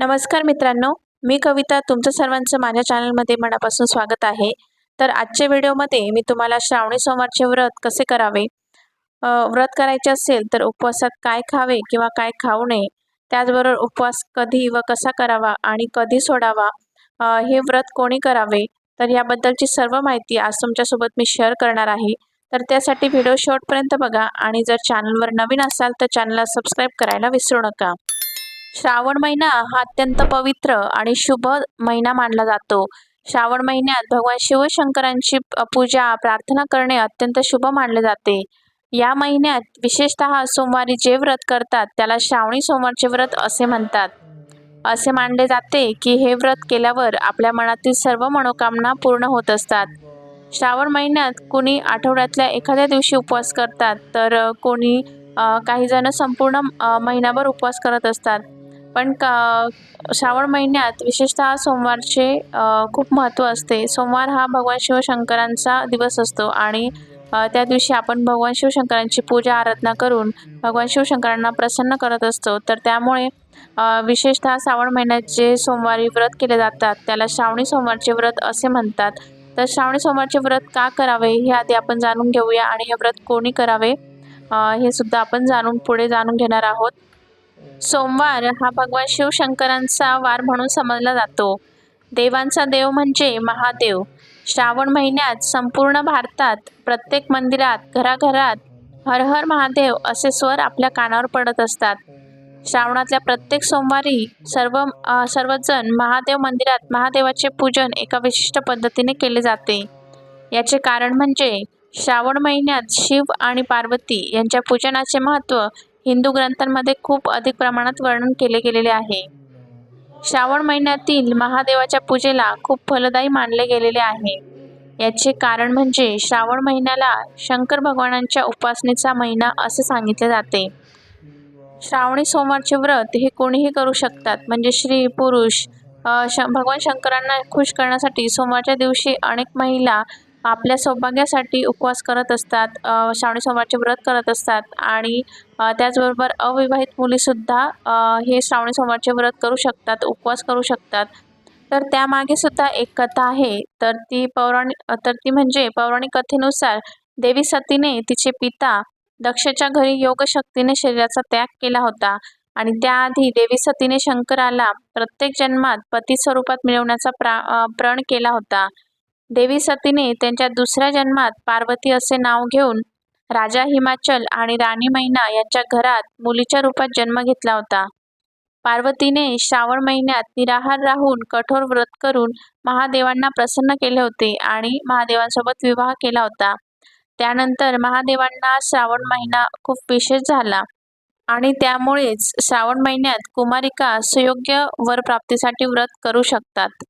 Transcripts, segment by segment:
नमस्कार मित्रांनो मी कविता तुमचं सर्वांचं माझ्या चॅनलमध्ये मनापासून स्वागत आहे. तर आजच्या व्हिडिओमध्ये मी तुम्हाला श्रावणी सोमवारचे व्रत कसे करावे? व्रत करायचे असेल तर उपवासात काय खावे किंवा काय खाऊ नये त्याचबरोबर उपवास कधी व कसा करावा आणि कधी सोडावा हे व्रत कोणी करावे? तर याबद्दलची सर्व माहिती आज तुमच्यासोबत मी शेअर करणार आहे. तर त्यासाठी व्हिडिओ शेवटपर्यंत बघा आणि जर चॅनलवर नवीन असाल तर चॅनलला सबस्क्राईब करायला विसरू नका. श्रावण महिना हा अत्यंत पवित्र आणि शुभ महिना मानला जातो. श्रावण महिन्यात भगवान शिवशंकरांची पूजा प्रार्थना करणे अत्यंत शुभ मानले जाते. या महिन्यात विशेषतः सोमवारी जे व्रत करतात त्याला श्रावणी सोमवारचे व्रत असे म्हणतात. असे मानले जाते की हे व्रत केल्यावर आपल्या मनातील सर्व मनोकामना पूर्ण होत असतात. श्रावण महिन्यात कोणी आठवड्यातल्या एखाद्या दिवशी उपवास करतात तर कोणी अ, काही जण संपूर्ण महिनाभर उपवास करत असतात. पण का श्रावण महिन्यात विशेषतः सोमवारचे खूप महत्त्व असते. सोमवार हा भगवान शिवशंकरांचा दिवस असतो आणि त्या दिवशी आपण भगवान शिवशंकरांची पूजा आराधना करून भगवान शिवशंकरांना प्रसन्न करत असतो. तर त्यामुळे विशेषतः श्रावण महिन्यात जे सोमवारी व्रत केले जातात त्याला श्रावणी सोमवारचे व्रत असे म्हणतात. तर श्रावणी सोमवारचे व्रत का करावे हे आधी आपण जाणून घेऊया आणि हे व्रत कोणी करावे हे सुद्धा आपण जाणून पुढे जाणून घेणार आहोत. सोमवार हा भगवान शिवशंकरांचा वार म्हणून समजला जातो. देवांचा देव म्हणजे महादेव. श्रावण महिन्यात संपूर्ण भारतात प्रत्येक मंदिरात घराघरात हर हर महादेव असे स्वर आपल्या कानावर पडत असतात. श्रावणातल्या प्रत्येक सोमवारी सर्व सर्वजण महादेव मंदिरात महादेवाचे पूजन एका विशिष्ट पद्धतीने केले जाते. याचे कारण म्हणजे श्रावण महिन्यात शिव आणि पार्वती यांच्या पूजनाचे महत्त्व हिंदू ग्रंथांमध्ये खूप अधिक प्रमाणात वर्णन केले गेलेले आहे. श्रावण महिन्यातील महादेवाच्या पूजेला खूप फलदायी मानले गेलेले आहे. याचे कारण म्हणजे श्रावण महिन्याला शंकर भगवानांच्या उपासनेचा महिना असे सांगितले जाते. श्रावणी सोमवारचे व्रत हे कोणीही करू शकतात. म्हणजे श्री पुरुष श भगवान शंकरांना खुश करण्यासाठी सोमवारच्या दिवशी अनेक महिला आपल्या सौभाग्यासाठी उपवास करत असतात श्रावणी सोमवारचे व्रत करत असतात आणि त्याचबरोबर अविवाहित मुलीसुद्धा हे श्रावणी सोमवारचे व्रत करू शकतात उपवास करू शकतात. तर त्यामागे सुद्धा एक कथा आहे. तर ती पौराणिक तर ती म्हणजे पौराणिक कथेनुसार देवी सतीने तिचे पिता दक्षच्या घरी योगशक्तीने शरीराचा त्याग केला होता आणि त्याआधी देवी सतीने शंकराला प्रत्येक जन्मात पती स्वरूपात मिळवण्याचा प्रा प्रण केला होता. देवी सतीने त्यांच्या दुसऱ्या जन्मात पार्वती असे नाव घेऊन राजा हिमाचल आणि राणी मैना यांच्या घरात मुलीच्या रूपात जन्म घेतला होता. पार्वतीने श्रावण महिन्यात निराहार राहून कठोर व्रत करून महादेवांना प्रसन्न केले होते आणि महादेवांसोबत विवाह केला होता. त्यानंतर महादेवांना श्रावण महिना खूप विशेष झाला आणि त्यामुळेच श्रावण महिन्यात कुमारिका सुयोग्य वरप्राप्तीसाठी व्रत करू शकतात.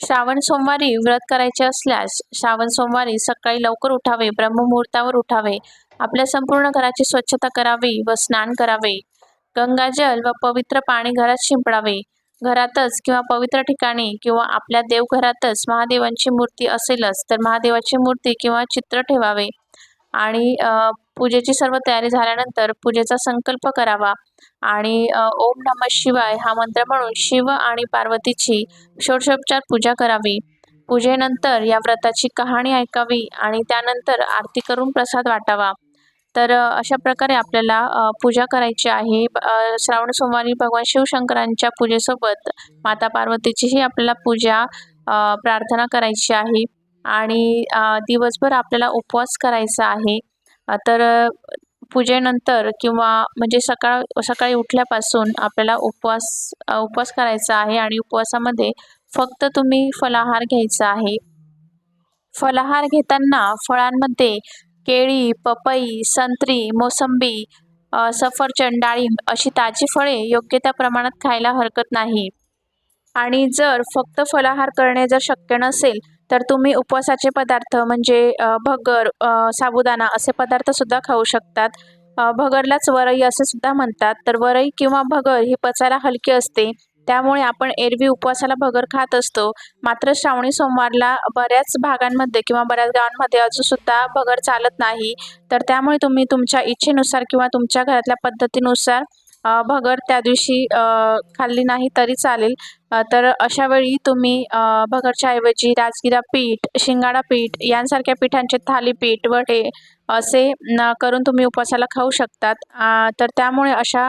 श्रावण सोमवारी व्रत करायचे असल्यास श्रावण सोमवारी सकाळी लवकर उठावे ब्रह्ममुहूर्तावर उठावे. आपल्या संपूर्ण घराची स्वच्छता करावी व स्नान करावे. गंगाजल व पवित्र पाणी घरात शिंपडावे. घरातच किंवा पवित्र ठिकाणी किंवा आपल्या देवघरातच महादेवांची मूर्ती असेलच तर महादेवाची मूर्ती किंवा चित्र ठेवावे. आणि पूजेची सर्व तयारी झाल्यानंतर पूजेचा संकल्प करावा आणि ओम नमः शिवाय हा मंत्र म्हणून शिव आणि पार्वतीची षोडशोपचार पूजा करावी. पूजेनंतर या व्रताची कहाणी ऐकावी आणि त्यानंतर आरती करून प्रसाद वाटावा. तर अशा प्रकारे आपल्याला पूजा करायची आहे. श्रावण सोमवारी भगवान शिवशंकरांच्या पूजेसोबत माता पार्वतीचीही आपल्याला पूजा प्रार्थना करायची आहे. आणि दिवसभर आपल्याला उपवास करायचा आहे. तर पूजेनंतर किंवा म्हणजे सकाळ सकाळी उठल्यापासून आपल्याला उपवास उपवास करायचा आहे आणि उपवासामध्ये फक्त तुम्ही फलाहार घ्यायचा आहे. फलाहार घेताना फळांमध्ये केळी पपई संत्री मोसंबी सफरचंद डाळिंब अशी ताजी फळे योग्य त्या प्रमाणात खायला हरकत नाही. आणि जर फक्त फलाहार करणे जर शक्य नसेल तर तुम्ही उपवासाचे पदार्थ म्हणजे भगर साबुदाणा असे पदार्थसुद्धा खाऊ शकतात. भगरलाच वरई असे सुद्धा म्हणतात. तर वरई किंवा भगर ही पचायला हलकी असते. त्यामुळे आपण एरवी उपवासाला भगर खात असतो. मात्र श्रावणी सोमवारला बऱ्याच भागांमध्ये किंवा बऱ्याच गावांमध्ये अजूनसुद्धा भगर चालत नाही. तर त्यामुळे तुम्ही तुमच्या इच्छेनुसार किंवा तुमच्या घरातल्या पद्धतीनुसार भगर त्या दिवशी खाल्ली नाही तरी चालेल. तर अशा वेळी तुम्ही भगरच्या ऐवजी राजगिरा पीठ शिंगाडा पीठ यांसारख्या पिठांचे थालीपीठ वडे असे न करून तुम्ही उपवासाला खाऊ शकतात. तर त्यामुळे अशा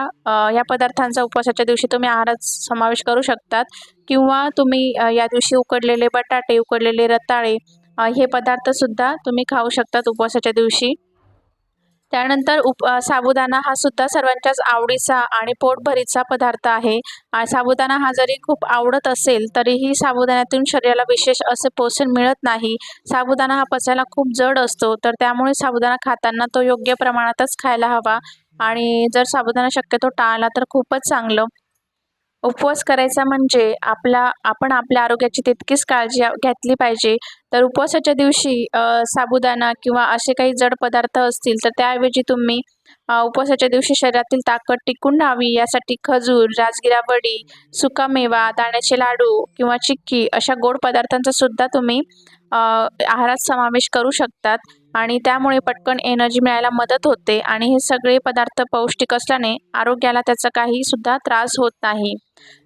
या पदार्थांचा उपवासाच्या दिवशी तुम्ही आहारात समावेश करू शकतात. किंवा तुम्ही या दिवशी उकडलेले बटाटे उकडलेले रताळे हे पदार्थसुद्धा तुम्ही खाऊ शकतात उपवासाच्या दिवशी. त्यानंतर उप साबुदाणा हा सुद्धा सर्वांच्याच आवडीचा आणि पोटभरीचा पदार्थ आहे. साबुदाणा हा जरी खूप आवडत असेल तरीही साबुदाण्यातून शरीराला विशेष असे पोषण मिळत नाही. साबुदाणा हा पचायला खूप जड असतो तर त्यामुळे साबुदाणा खाताना तो योग्य प्रमाणातच खायला हवा. आणि जर साबुदाणा शक्यतो टाळला तर खूपच चांगलं. उपवास करायचा म्हणजे आपला आपण आपल्या आरोग्याची तितकीच काळजी घेतली पाहिजे. तर उपवासाच्या दिवशी साबुदाणा किंवा असे काही जड पदार्थ असतील तर त्याऐवजी तुम्ही उपवासाच्या दिवशी शरीरातील ताकद टिकून राहावी. यासाठी खजूर राजगिरा वडी सुकामेवा दाण्याचे लाडू किंवा चिक्की अशा गोड पदार्थांचा सुद्धा तुम्ही आहारात समावेश करू शकतात. आणि त्यामुळे पटकन एनर्जी मिळायला मदत होते आणि हे सगळे पदार्थ पौष्टिक असल्याने आरोग्याला त्याचा काही सुद्धा त्रास होत नाही.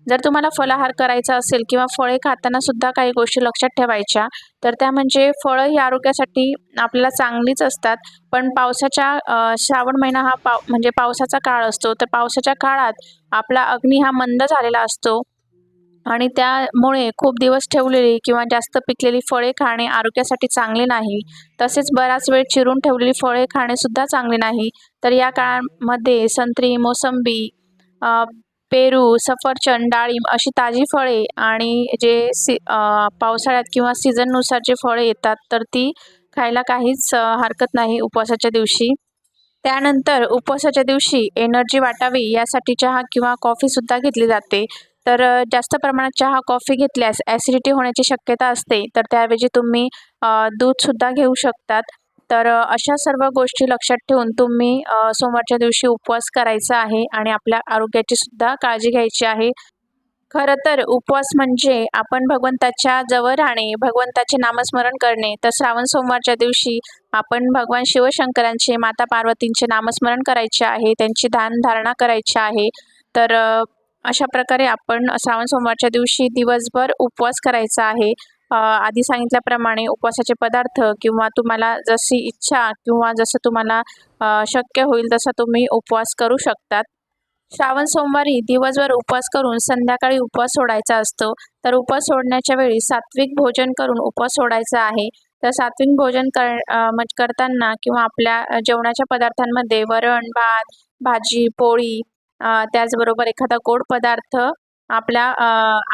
जर तुम्हाला फलाहार करायचा असेल किंवा फळे खाताना सुद्धा काही गोष्टी लक्षात ठेवायच्या तर त्या म्हणजे फळं ही आरोग्यासाठी आपल्याला चांगलीच असतात. पण पावसाच्या श्रावण महिना हा पाव म्हणजे पावसाचा काळ असतो. तर पावसाच्या काळात आपला अग्नी हा मंद झालेला असतो. आणि त्यामुळे खूप दिवस ठेवलेली किंवा जास्त पिकलेली फळे खाणे आरोग्यासाठी चांगले नाही. तसेच बराच वेळ चिरून ठेवलेली फळे खाणेसुद्धा चांगले नाही. तर या काळामध्ये संत्री मोसंबी पेरू सफरचंद डाळिंब अशी ताजी फळे आणि जे सी पावसाळ्यात किंवा सीझननुसार जे फळे येतात तर ती खायला काहीच हरकत नाही उपवासाच्या दिवशी. त्यानंतर उपवासाच्या दिवशी एनर्जी वाटावी यासाठी चहा किंवा कॉफीसुद्धा घेतली जाते. तर जास्त प्रमाणात चहा कॉफी घेतल्यास ॲसिडिटी होण्याची शक्यता असते. तर त्याऐवजी तुम्ही दूधसुद्धा घेऊ शकतात. तर अशा सर्व गोष्टी लक्षात ठेवून तुम्ही सोमवारच्या दिवशी उपवास करायचा आहे आणि आपल्या आरोग्याची सुद्धा काळजी घ्यायची आहे. खरं तर उपवास म्हणजे आपण भगवंताच्या जवळ राहणे भगवंताचे नामस्मरण करणे. तर श्रावण सोमवारच्या दिवशी आपण भगवान शिवशंकरांचे माता पार्वतींचे नामस्मरण करायचे आहे. त्यांची ध्यानधारणा करायची आहे. तर अशा प्रकारे आपण श्रावण सोमवारच्या दिवशी दिवसभर उपवास करायचा आहे. आधी सांगितल्याप्रमाणे उपवासाचे पदार्थ किंवा तुम्हाला जशी इच्छा किंवा जसं तुम्हाला शक्य होईल तसा तुम्ही उपवास करू शकतात. श्रावण सोमवारी दिवसभर उपवास करून संध्याकाळी उपवास सोडायचा असतो. तर उपवास सोडण्याच्या वेळी सात्विक भोजन करून उपवास सोडायचा आहे. तर सात्विक भोजन कर करताना किंवा आपल्या जेवणाच्या पदार्थांमध्ये वरण भात भाजी पोळी त्याचबरोबर एखादा गोड पदार्थ आपल्या अ,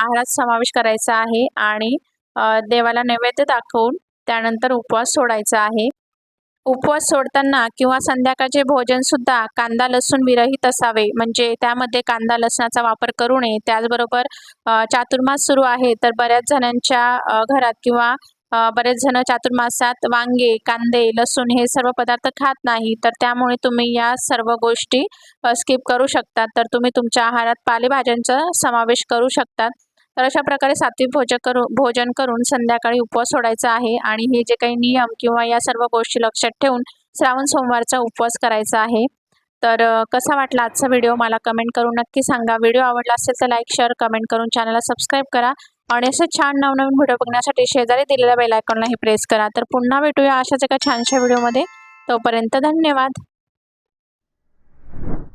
आहारात समावेश करायचा आहे आणि देवाला नैवेद्य दाखवून त्यानंतर उपवास सोडायचा आहे. उपवास सोडताना किंवा संध्याकाळचे भोजन सुद्धा कांदा लसूण विरहित असावे. म्हणजे त्यामध्ये कांदा लसणाचा वापर करू नये. त्याचबरोबर चातुर्मास सुरू आहे तर बऱ्याच जणांच्या घरात किंवा बरेच जण चातुर्मासात वांगे कांदे लसूण हे सर्व पदार्थ खात नाही तर त्यामुळे तुम्ही या सर्व गोष्टी स्किप करू शकता. तर तुम्ही तुमच्या आहारात पालेभाज्यांचा समावेश करू शकतात तर अशा प्रकारे सात्विक भोजन करू भोजन करून संध्याकाळी उपवास सोडायचा आहे आणि हे जे काही नियम किंवा या सर्व गोष्टी लक्षात ठेवून श्रावण सोमवारचा उपवास करायचा आहे. तर कसा वाटला आजचा व्हिडिओ? मला कमेंट करून नक्की सांगा. व्हिडिओ आवडला असेल तर लाईक शेअर कमेंट करून चॅनलला सबस्क्राईब करा. आणि असं छान नवनवीन व्हिडिओ बघण्यासाठी शेजारी दिलेल्या बेल आयकॉनलाही प्रेस करा. तर पुन्हा भेटूया अशाच एका छानशा व्हिडिओमध्ये तोपर्यंत धन्यवाद.